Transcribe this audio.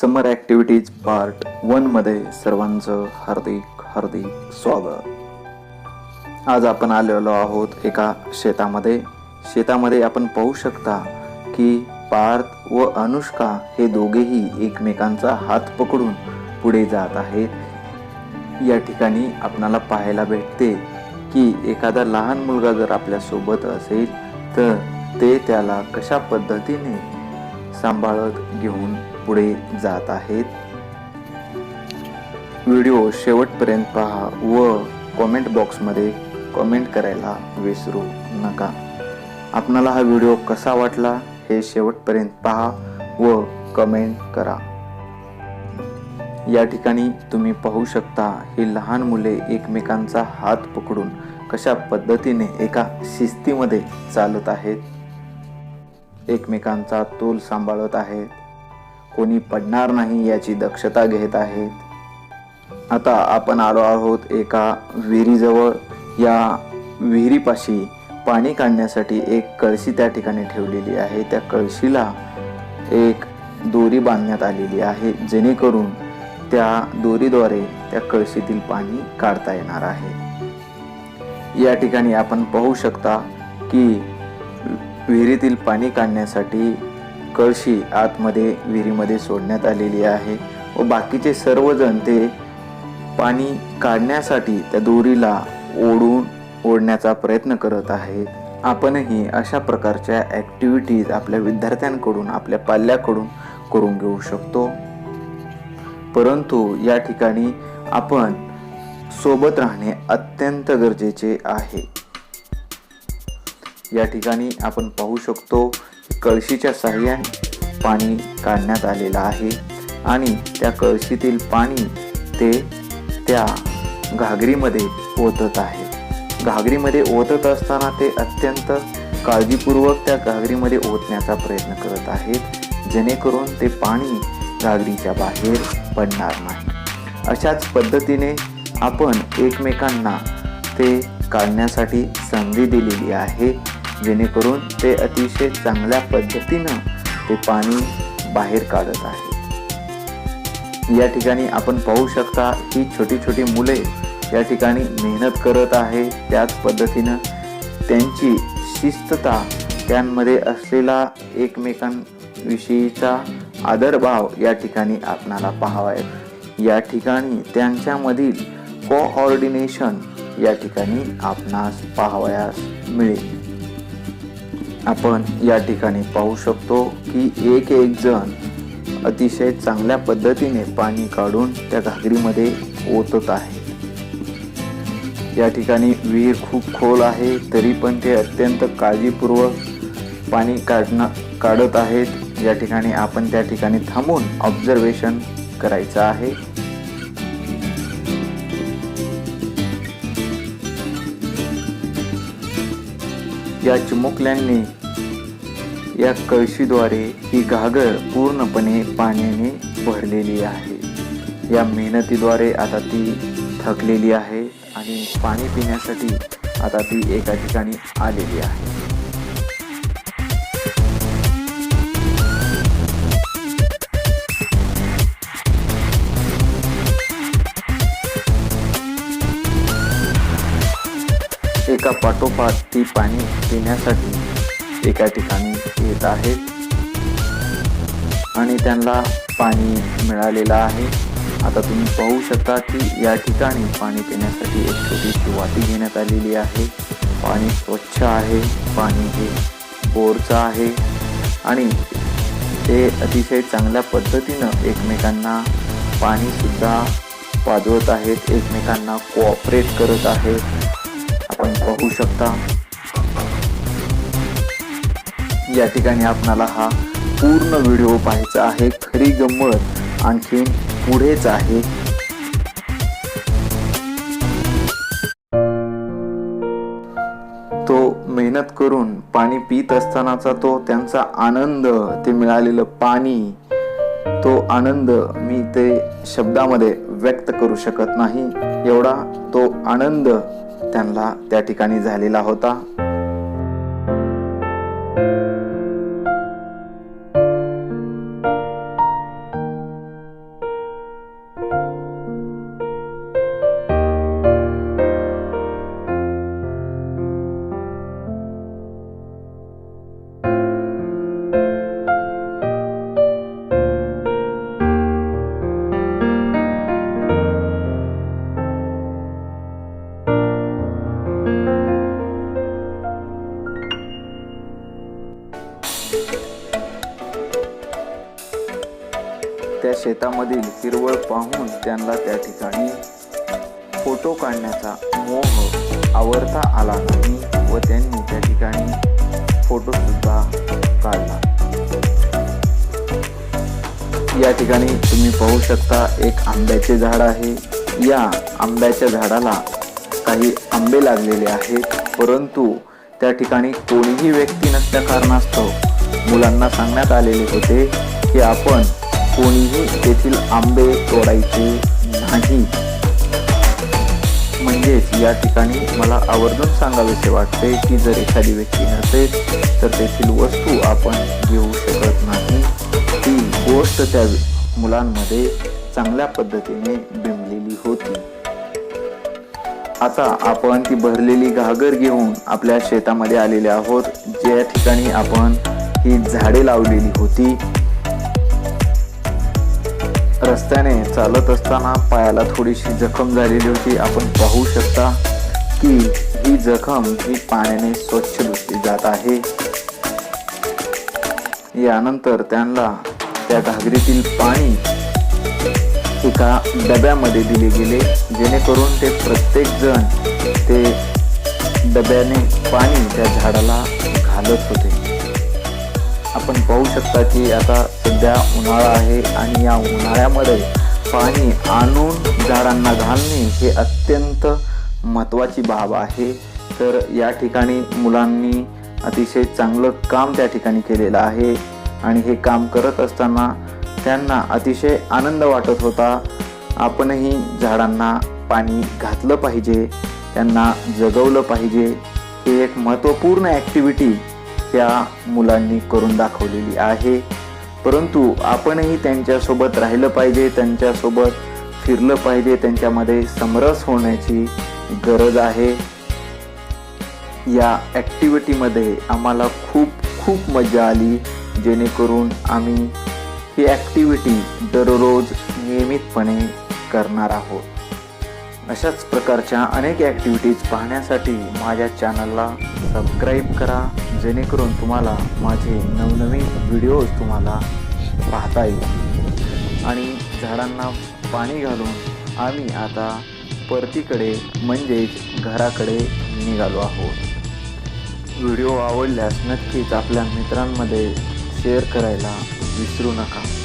समर activities part वनमध्ये सर्वांचं हार्दिक हार्दिक स्वागत. आज आपण आलेलो आहोत एका शेतामध्ये. शेतामध्ये आपण पाहू शकता की पार्थ व अनुष्का हे दोघेही एकमेकांचा हात पकडून पुढे जात आहेत. या ठिकाणी आपणाला पाहायला भेटते की एखादा लहान मुलगा जर आपल्यासोबत असेल तर ते त्याला कशा पद्धतीने सांभाळत घेऊन पुढे जात आहेत. व्हिडिओ शेवटपर्यंत पहा व कॉमेंट बॉक्समध्ये कॉमेंट करायला विसरू नका. आपणाला हा व्हिडिओ कसा वाटला हे शेवटपर्यंत पहा व कमेंट करा. या ठिकाणी तुम्ही पाहू शकता ही लहान मुले एकमेकांचा हात पकडून कशा पद्धतीने एका शिस्तीमध्ये चालत आहेत. एकमेकांचा तोल सांभाळत आहेत. कोणी पडणार नाही याची दक्षता घेत आहेत. आता आपण आलो आहोत एका विहिरीजवळ. या विहिरीपाशी पाणी काढण्यासाठी एक कळशी त्या ठिकाणी ठेवलेली आहे. त्या कळशीला एक दोरी बांधण्यात आलेली आहे जेणेकरून त्या दोरीद्वारे त्या कळशीतील पाणी काढता येणार आहे. या ठिकाणी आपण पाहू शकता की विहिरीतील पाणी काढण्यासाठी कळशी आतमध्ये विहिरीमध्ये सोडण्यात आलेली आहे व बाकीचे सर्वजण ते पाणी काढण्यासाठी त्या दोरीला ओढून ओढण्याचा प्रयत्न करत आहेत. आपणही अशा प्रकारच्या ॲक्टिव्हिटीज आपल्या विद्यार्थ्यांकडून आपल्या पाल्याकडून करून घेऊ शकतो. परंतु या ठिकाणी आपण सोबत राहणे अत्यंत गरजेचे आहे. या ठिकाणी आपण पाहू शकतो कळशीच्या साह्याने पाणी काढण्यात आलेलं आहे आणि त्या कळशीतील पाणी ते त्या घागरीमध्ये ओतत आहे. घागरीमध्ये ओतत असताना ते अत्यंत काळजीपूर्वक त्या घागरीमध्ये ओतण्याचा प्रयत्न करत आहेत जेणेकरून ते पाणी घागरीच्या बाहेर पडणार नाही. अशाच पद्धतीने आपण एकमेकांना ते काढण्यासाठी संधी दिलेली आहे. जेणेकरून ते अतिशय चांगल्या पद्धतीनं ते पाणी बाहेर काढत आहे. या ठिकाणी आपण पाहू शकता ही छोटी छोटी मुले या ठिकाणी मेहनत करत आहे. त्याच पद्धतीनं त्यांची शिस्तता त्यांमध्ये असलेला एकमेकांविषयीचा आदरभाव या ठिकाणी आपणाला पाहावाय या ठिकाणी त्यांच्यामधील कोऑर्डिनेशन या ठिकाणी आपणास पाहावयास मिळेल. आपण या ठिकाणी पाहू शकतो की एक एक जण अतिशय चांगल्या पद्धतीने पाणी काढून त्या घागरीमध्ये ओतत आहे. या ठिकाणी विहीर खूप खोल आहे तरी पण ते अत्यंत काळजीपूर्वक पाणी काढणं काढत आहेत. या ठिकाणी आपण त्या ठिकाणी थांबून ऑब्झर्वेशन करायचं आहे. या चिमुकल्यांनी या कळशीद्वारे ही घागर पूर्णपणे पाण्याने भरलेली आहे. या मेहनतीद्वारे आता ती थकलेली आहे आणि पाणी पिण्यासाठी आता ती एका ठिकाणी आलेली आहे. एका पाठोपाठ ती पाणी पिण्यासाठी एका ठिकाणी येत आहेत आणि त्यांना पाणी मिळालेलं आहे. आता तुम्ही पाहू शकता की या ठिकाणी पाणी पिण्यासाठी एक छोटीशी वाटी घेण्यात आलेली आहे. पाणी स्वच्छ आहे. पाणी हे बोरचं आहे. आणि ते अतिशय चांगल्या पद्धतीनं एकमेकांना पाणीसुद्धा पाजवत आहेत. एकमेकांना कोऑपरेट करत आहेत. पाहू शकता. या ठिकाणी आपणाला हा पूर्ण व्हिडिओ पाहायचा आहे. खरी गंमत आणखीन पुढेच आहे. तो मेहनत करून पाणी पित असतानाचा तो त्यांचा आनंद ते मिळालेलं पाणी तो आनंद मी ते शब्दामध्ये व्यक्त करू शकत नाही. एवढा तो आनंद त्यांना त्या ठिकाणी झालेला होता. त्या शेतामधील हिरवळ पाहून त्यांना त्या ठिकाणी फोटो काढण्याचा मोह आवरता आला नाही व त्यांनी त्या ठिकाणी फोटोसुद्धा काढला. या ठिकाणी तुम्ही पाहू शकता एक आंब्याचे झाड आहे. या आंब्याच्या झाडाला काही आंबे लागलेले आहेत परंतु त्या ठिकाणी कोणीही व्यक्ती नसल्या कारणास्तव मुलांना सांगण्यात आलेले होते की आपण कोणीही तेथील आंबे तोडायचे नाही. म्हणजेच या ठिकाणी मला आवर्जून सांगावेसे वाटते की जर एखादी व्यक्ती नसेल तर तेथील वस्तू आपण घेऊ शकत नाही. ती गोष्ट त्या मुलांमध्ये चांगल्या पद्धतीने बिंबलेली होती. आता आपण ती भरलेली घागर घेऊन आपल्या शेतामध्ये आलेले आहोत. ज्या ठिकाणी आपण ही झाडे लावलेली होती रस्त्याने चालत असताना पायाला थोडीशी जखम झालेली होती. आपण पाहू शकता की ही जखम ही पाण्याने स्वच्छ धुतली जात आहे. यानंतर त्यांना त्या घागरीतील पाणी एका डब्यामध्ये दिले गेले जेणेकरून ते प्रत्येक जण ते डब्याने पाणी त्या झाडाला घालत होते. आपण पाहू शकता की आता सध्या उन्हाळा आहे आणि या उन्हाळ्यामध्ये पाणी आणून झाडांना घालणे हे अत्यंत महत्त्वाची बाब आहे. तर या ठिकाणी मुलांनी अतिशय चांगलं काम त्या ठिकाणी केलेलं आहे आणि हे काम करत असताना त्यांना अतिशय आनंद वाटत होता. आपणही झाडांना पाणी घातलं पाहिजे त्यांना जगवलं पाहिजे. हे एक महत्त्वपूर्ण ॲक्टिव्हिटी त्या मुलांनी करून दाखवलेली आहे. परंतु आपणही त्यांच्यासोबत राहिलं पाहिजे त्यांच्यासोबत फिरलं पाहिजे त्यांच्यामध्ये समरस होण्याची गरज आहे. या ॲक्टिव्हिटीमध्ये आम्हाला खूप खूप मजा आली जेणेकरून आम्ही ही ॲक्टिव्हिटी दररोज नियमितपणे करणार आहोत. अशाच प्रकारच्या अनेक ॲक्टिव्हिटीज पाहण्यासाठी माझ्या चॅनलला सबस्क्राईब करा. जेणेकरून तुम्हाला माझे नवनवीन व्हिडिओज तुम्हाला पाहता येईल. आणि झाडांना पाणी घालून आम्ही आता परतीकडे म्हणजेच घराकडे निघालो आहोत. व्हिडिओ आवडल्यास नक्कीच आपल्या मित्रांमध्ये शेअर करायला विसरू नका.